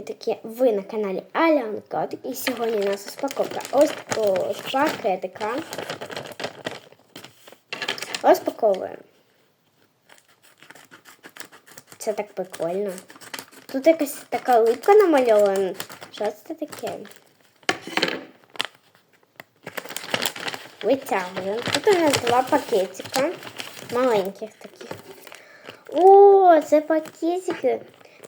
Такі, ви на каналі Алян Котик і сьогодні у нас розпаковка ось такого пакетика. Розпаковуємо. Це так прикольно. Тут якась така липка намальована. Що це таке? Витягуємо. Тут у нас два пакетика. Маленьких таких. О, це пакетики.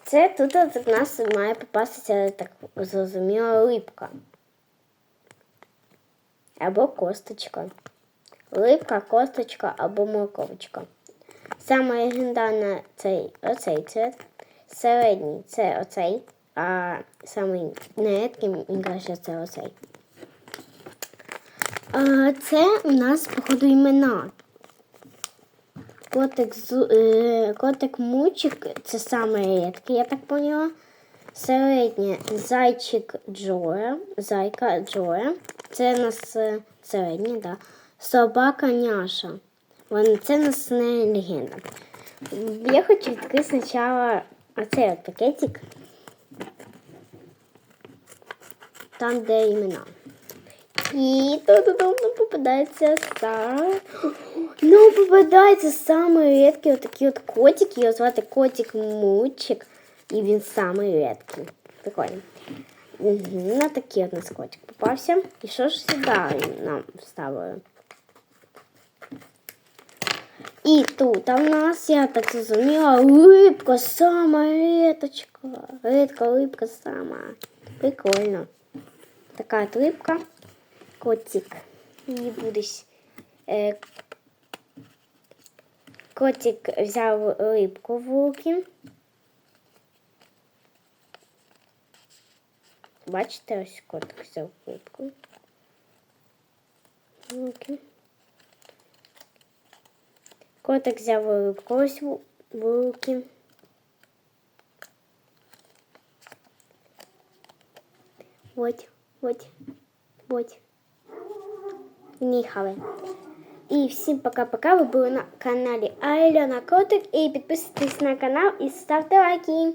Це тут у нас має попастися так зрозуміла липка. Або косточка. Липка, косточка або морковочка. Саме легендарна цей оцей цвет. Середній це оцей, а самий нерідкий, мені каже, це оцей. А, це у нас, походу, імена. Котик, е, котик мучик, це саме рідкий, я так поняла. Середнє зайчик Джоя, зайка Джоя. Це у нас е, середнє, да. Собака Няша. Вон, це у нас не легенда. Я хочу відкрити спочатку оцей от пакетик. Там, де імена. І тут нам попадається сам. Ну, попадається самий рідкий отакий от котик. Його звати котик Мучик. І він самий рідкий. Прикольно. Угу, на такий от нас котик попався. І що ж сюди нам вставили? І тут а в нас, я так зрозуміла, липка сама риточка. Ритка, липка сама. Прикольно. Така от рибка. Котик. Не будеш. Е, котик взяв рибку в руки. Бачите, ось котик взяв рибку. в руки. Котик взяв рибку ось в руки. Вот, вот, вот. Нихали. І всім пока-пока. Ви були на каналі Альона Котик. І підписуйтесь на канал і ставте лайки.